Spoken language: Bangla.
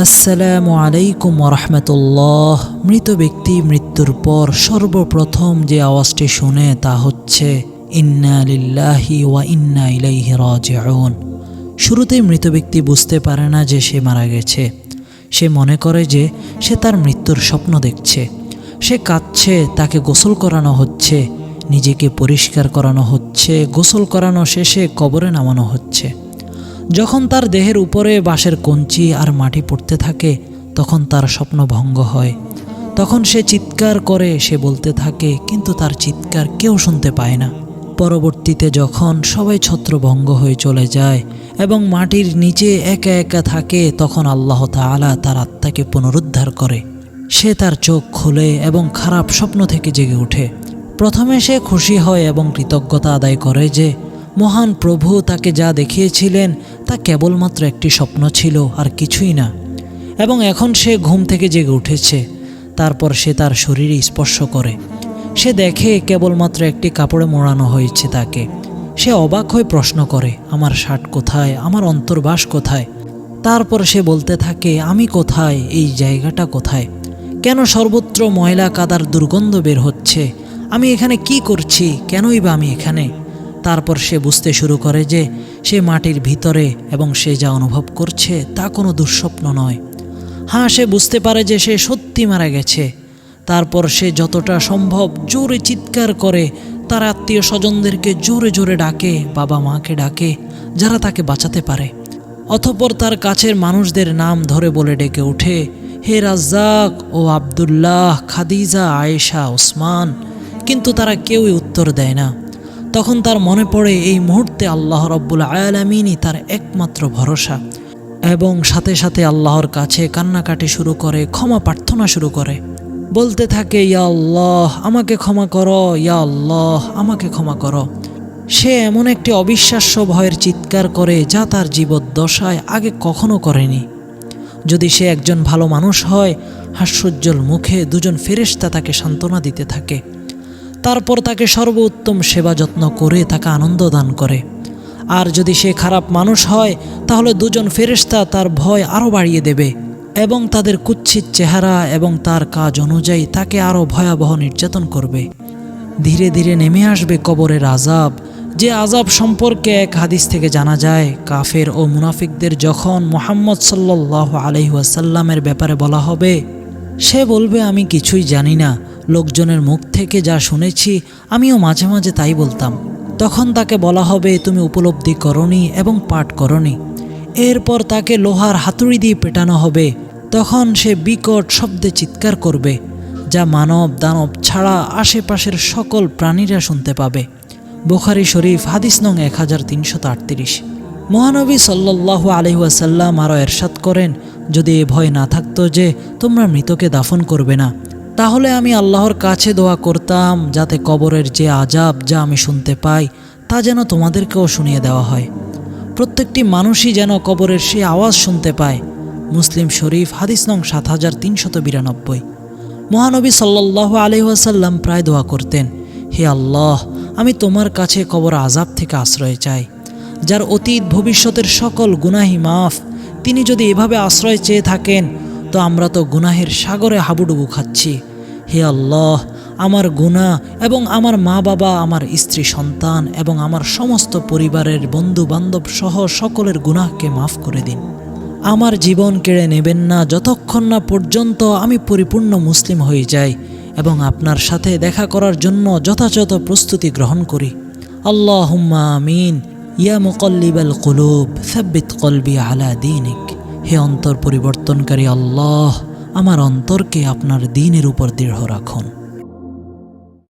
আসসালামু আলাইকুম রহমতুল্লাহ মৃত ব্যক্তি মৃত্যুর পর সর্বপ্রথম যে আওয়াজটি শুনে তা হচ্ছে, ইন্না ওয়া ইন্না ইলাইহি রাজিউন। শুরুতেই মৃত ব্যক্তি বুঝতে পারে না যে সে মারা গেছে। সে মনে করে যে সে তার মৃত্যুর স্বপ্ন দেখছে। সে কাঁদছে, তাকে গোসল করানো হচ্ছে, নিজেকে পরিষ্কার করানো হচ্ছে, গোসল করানো শেষে কবরে নামানো হচ্ছে। যখন তার দেহের উপরে বাঁশের কঞ্চি আর মাটি পড়তে থাকে, তখন তার স্বপ্ন ভঙ্গ হয়। তখন সে চিৎকার করে, সে বলতে থাকে, কিন্তু তার চিৎকার কেউ শুনতে পায় না। পরবর্তীতে যখন সবাই ছত্রভঙ্গ হয়ে চলে যায় এবং মাটির নিচে একা একা থাকে, তখন আল্লাহ তাআলা তার আত্মাকে পুনরুদ্ধার করে। সে তার চোখ খোলে এবং খারাপ স্বপ্ন থেকে জেগে ওঠে। প্রথমে সে খুশি হয় এবং কৃতজ্ঞতা আদায় করে যে মহান প্রভু তাকে যা দেখিয়েছিলেন, তা কেবলমাত্র একটি স্বপ্ন ছিল, আর কিছুই না। এবং এখন সে ঘুম থেকে জেগে উঠেছে। তারপর সে তার শরীরে স্পর্শ করে। সে দেখে কেবলমাত্র একটি কাপড়ে মোড়ানো হয়েছে তাকে। সে অবাক হয়ে প্রশ্ন করে, আমার শার্ট কোথায়? আমার অন্তর্বাস কোথায়? তারপর সে বলতে থাকে, আমি কোথায়? এই জায়গাটা কোথায়? কেন সর্বত্র ময়লা কাদার দুর্গন্ধ বের হচ্ছে? আমি এখানে কি করছি? কেনই বা আমি এখানে? তারপর সে বুঝতে শুরু করে যে সে মাটির ভিতরে এবং সে যা অনুভব করছে তা কোনো দুঃস্বপ্ন নয়। হ্যাঁ সে বুঝতে পারে যে সে সত্যি মারা গেছে। তারপর সে যতটা সম্ভব জোরে চিৎকার করে তার আত্মীয় স্বজনদেরকে জোরে জোরে ডাকে, বাবা মাকে ডাকে, যারা তাকে বাঁচাতে পারে। অথপর তার কাছের মানুষদের নাম ধরে বলে ডেকে ওঠে, হে রাজ্জাক ও আবদুল্লাহ, খাদিজা, আয়েশা, ওসমান। কিন্তু তারা কেউই উত্তর দেয় না। তখন তার মনে পড়ে এই মুহূর্তে আল্লাহ রব্বুল আয়ালামিনই তার একমাত্র ভরসা এবং সাথে সাথে আল্লাহর কাছে কান্নাকাটি শুরু করে, ক্ষমা প্রার্থনা শুরু করে। বলতে থাকে, ইয়া আল্লাহ, আমাকে ক্ষমা করো, ইয়া আল্লাহ, আমাকে ক্ষমা করো। সে এমন একটি অবিশ্বাস্য ভয়ের চিৎকার করে যা তার জীবদ্দশায় আগে কখনো করেনি। যদি সে একজন ভালো মানুষ হয়, হাস্যোজ্জ্বল মুখে দুজন ফেরেশতা তাকে সান্ত্বনা দিতে থাকে। তারপর তাকে সর্বোত্তম সেবা যত্ন করে তাকে আনন্দ দান করে। আর যদি সে খারাপ মানুষ হয়, তাহলে দুজন ফেরেশতা তার ভয় আরও বাড়িয়ে দেবে এবং তাদের কুচ্ছিত চেহারা এবং তার কাজ অনুযায়ী তাকে আরও ভয়াবহ নির্যাতন করবে। ধীরে ধীরে নেমে আসবে কবরের আজাব যে আজাব সম্পর্কে এক হাদিস থেকে জানা যায়, কাফের ও মুনাফিকদের যখন মোহাম্মদ সাল্লাহ আলহিহাসাল্লামের ব্যাপারে বলা হবে, সে বলবে, আমি কিছুই জানি না। লোকজনের মুখ থেকে যা শুনেছি, আমিও মাঝে মাঝে তাই বলতাম। তখন তাকে বলা হবে, তুমি উপলব্ধি করনি এবং পাঠ করনি। এরপর তাকে লোহার হাতুড়ি দিয়ে পেটানো হবে। তখন সে বিকট শব্দে চিৎকার করবে, যা মানব দানব ছাড়া আশেপাশের সকল প্রাণীরা শুনতে পাবে। বুখারি শরীফ, হাদিস নং এক হাজার তিনশো আটত্রিশ। মহানবী সাল্লাহ আলহিহাসাল্লাম আরও এরশাদ করেন, যদি এ ভয় না থাকতো যে, তোমরা মৃতকে দাফন করবে না। তাহলে আমি আল্লাহর কাছে দোয়া করতাম যাতে কবরের যে আজাব যা আমি শুনতে পাই, তা যেন তোমাদেরকেও শুনিয়ে দেওয়া হয়। প্রত্যেকটি মানুষই যেন কবরের সে আওয়াজ শুনতে পায়। মুসলিম শরীফ, হাদিস নং সাত হাজার তিনশত বিরানব্বই। মহানবী সাল্লাহ আলহিহাসাল্লাম প্রায় দোয়া করতেন, হে আল্লাহ, আমি তোমার কাছে কবর আজাব থেকে আশ্রয় চাই। যার অতীত ভবিষ্যতের সকল গুনাহি মাফ। তিনি যদি এভাবে আশ্রয় চেয়ে থাকেন, তো আমরা তো গুনাহের সাগরে হাবুডুবু খাচ্ছি। হে আল্লাহ, আমার গুণা এবং আমার মা বাবা আমার স্ত্রী, সন্তান এবং আমার সমস্ত পরিবারের বন্ধু বান্ধব সহ সকলের গুনাহকে মাফ করে দিন। আমার জীবন কেড়ে নেবেন না যতক্ষণ না পর্যন্ত আমি পরিপূর্ণ মুসলিম হয়ে যাই এবং আপনার সাথে দেখা করার জন্য যথাযথ প্রস্তুতি গ্রহণ করি। আল্লাহ হুম্মা আমিন। ইয়া মুকল্লিবাল কুলুব, সাব্বিত কলবি আলা দিনিক। হে অন্তর পরিবর্তনকারী আল্লাহ। আমার অন্তরকে আপনার দিনের উপর দৃঢ় রাখুন।